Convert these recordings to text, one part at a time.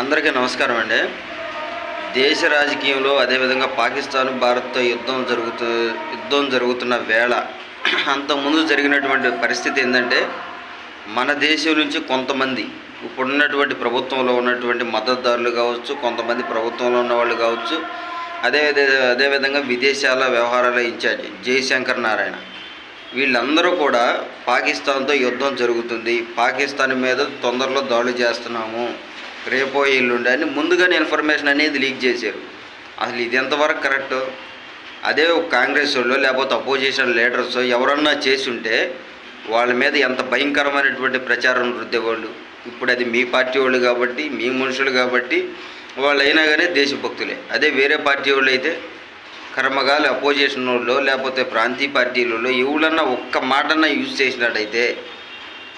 అందరికీ నమస్కారం అండి. దేశ రాజకీయంలో అదేవిధంగా పాకిస్తాన్ భారత్తో యుద్ధం జరుగుతూ యుద్ధం జరుగుతున్న వేళ అంతకుముందు జరిగినటువంటి పరిస్థితి ఏంటంటే మన దేశం నుంచి కొంతమంది ఇప్పుడున్నటువంటి ప్రభుత్వంలో ఉన్నటువంటి మద్దతుదారులు కావచ్చు కొంతమంది ప్రభుత్వంలో ఉన్న వాళ్ళు కావచ్చు అదే అదే- అదేవిధంగా విదేశాల వ్యవహారాల ఇన్ఛార్జ్ జయశంకర్ నారాయణ. వీళ్ళందరూ కూడా పాకిస్తాన్తో యుద్ధం జరుగుతుంది. పాకిస్తాన్ మీద తొందరలో దాడులు చేస్తున్నాము. రేపో ఎల్లుండి అని ముందుగానే ఇన్ఫర్మేషన్ అనేది లీక్ చేశారు. అసలు ఇది ఎంతవరకు కరెక్ట్? అదే ఒక కాంగ్రెస్ వాళ్ళు లేకపోతే అపోజిషన్ లీడర్స్ ఎవరన్నా చేసి ఉంటే వాళ్ళ మీద ఎంత భయంకరమైనటువంటి ప్రచారం రుద్దేవాళ్ళు. ఇప్పుడు అది మీ పార్టీ వాళ్ళు కాబట్టి మీ మనుషులు కాబట్టి వాళ్ళు అయినా కానీ దేశభక్తులే. అదే వేరే పార్టీ వాళ్ళు అయితే కర్మగాలు అపోజిషన్ వాళ్ళు లేకపోతే ప్రాంతీయ పార్టీలలో ఎవరన్నా ఒక్క మాటన్నా యూజ్ చేసినట్టయితే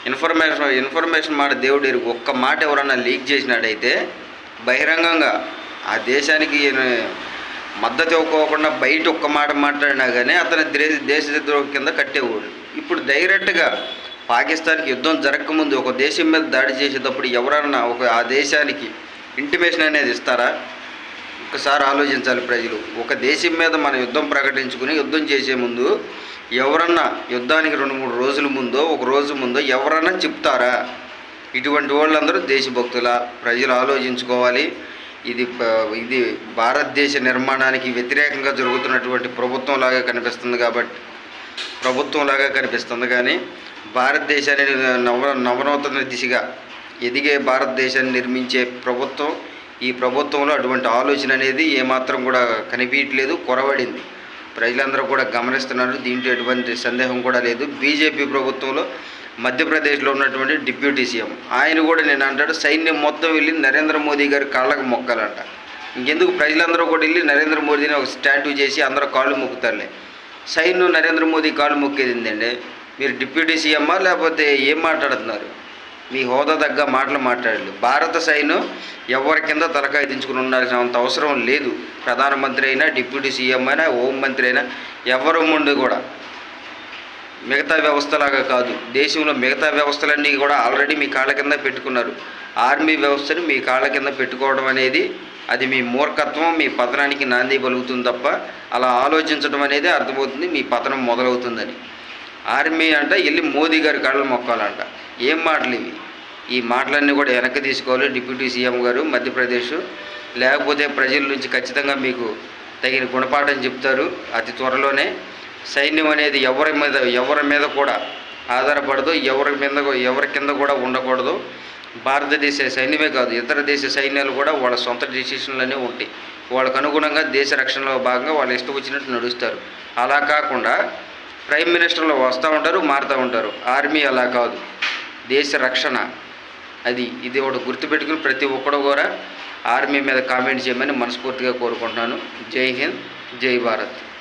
ఇన్ఫర్మేషన్ ఇన్ఫర్మేషన్ మాట దేవుడు ఒక్క మాట ఎవరన్నా లీక్ చేసినాడైతే బహిరంగంగా ఆ దేశానికి మద్దతు ఇవ్వకోకుండా బయట ఒక్క మాట మాట్లాడినా కానీ అతని దేశ దేశద్రోహం కింద కట్టేవాళ్ళు ఇప్పుడు డైరెక్ట్గా పాకిస్తాన్కి యుద్ధం జరగకముందు ఒక దేశం మీద దాడి చేసేటప్పుడు ఎవరన్నా ఒక ఆ దేశానికి ఇంటిమేషన్ అనేది ఇస్తారా? ఒకసారి ఆలోచించాలి ప్రజలు. ఒక దేశం మీద మన యుద్ధం ప్రకటించుకుని యుద్ధం చేసే ముందు ఎవరన్నా యుద్ధానికి రెండు మూడు రోజుల ముందో ఒక రోజు ముందో ఎవరన్నా చెప్తారా? ఇటువంటి వాళ్ళందరూ దేశభక్తుల ప్రజలు ఆలోచించుకోవాలి. ఇది ఇది భారతదేశ నిర్మాణానికి వ్యతిరేకంగా జరుగుతున్నటువంటి ప్రభుత్వం లాగా కనిపిస్తుంది కాబట్టి ప్రభుత్వం లాగా కనిపిస్తుంది కానీ భారతదేశాన్ని నవ నవనూతన దిశగా ఎదిగే భారతదేశాన్ని నిర్మించే ప్రభుత్వం ఈ ప్రభుత్వంలో అటువంటి ఆలోచన అనేది ఏమాత్రం కూడా కనిపించట్లేదు కొరవడింది. ప్రజలందరూ కూడా గమనిస్తున్నారు దీంట్లో ఎటువంటి సందేహం కూడా లేదు. బీజేపీ ప్రభుత్వంలో మధ్యప్రదేశ్లో ఉన్నటువంటి డిప్యూటీ సీఎం ఆయన కూడా నేను అంటాడు సైన్యం మొత్తం వెళ్ళి నరేంద్ర మోదీ గారి కాళ్ళకు మొక్కాలంట. ఇంకెందుకు ప్రజలందరూ కూడా వెళ్ళి నరేంద్ర మోదీని ఒక స్టాట్యూ చేసి అందరూ కాళ్ళు మొక్కుతారులే. సైన్యం నరేంద్ర మోదీ కాళ్ళు మొక్కేది ఏంటండి మీరు డిప్యూటీ సీఎమ్మా లేకపోతే ఏం మాట్లాడుతున్నారు? మీ హోదా తగ్గ మాటలు మాట్లాడలేదు భారత సైన్యం ఎవరి కింద తలకాయ దించుకుని ఉండాల్సినంత అవసరం లేదు. ప్రధానమంత్రి అయినా డిప్యూటీ సీఎం అయినా హోం మంత్రి అయినా ఎవరు ముందు కూడా. మిగతా వ్యవస్థలాగా కాదు. దేశంలో మిగతా వ్యవస్థలన్నీ కూడా ఆల్రెడీ మీ కాళ్ళ కింద పెట్టుకున్నారు. ఆర్మీ వ్యవస్థను మీ కాళ్ళ కింద పెట్టుకోవడం అనేది అది మీ మూర్ఖత్వం మీ పతనానికి నాంది పలుకుతుంది తప్ప అలా ఆలోచించడం అనేది అర్థమవుతుంది మీ పతనం మొదలవుతుందని. ఆర్మీ అంట వెళ్ళి మోదీ గారి కాళ్ళు మొక్కాలంట. ఏం మాటలు ఇవి? ఈ మాటలన్నీ కూడా వెనక్కి తీసుకోవాలి డిప్యూటీ సీఎం గారు మధ్యప్రదేశ్. లేకపోతే ప్రజల నుంచి ఖచ్చితంగా మీకు తగిన గుణపాఠం చెప్తారు. అతి త్వరలోనే సైన్యం అనేది ఎవరి మీద ఎవరి మీద కూడా ఆధారపడదు ఎవరి మీద ఎవరి కింద కూడా ఉండకూడదు. భారతదేశ సైన్యమే కాదు ఇతర దేశ సైన్యాలు కూడా వాళ్ళ సొంత డిసిషన్లనే ఉంటాయి. వాళ్ళకు అనుగుణంగా దేశ రక్షణలో భాగంగా వాళ్ళు ఇష్టం వచ్చినట్టు నడుస్తారు. అలా కాకుండా ప్రైమ్ మినిస్టర్లు వస్తూ ఉంటారు మారుతూ ఉంటారు. ఆర్మీ అలా కాదు. దేశ రక్షణ. అది ఇది ఒకటి గుర్తుపెట్టుకుని ప్రతి ఒక్కడు కూడా ఆర్మీ మీద కామెంట్ చేయమని మనస్ఫూర్తిగా కోరుకుంటున్నాను. జై హింద్ జై భారత్.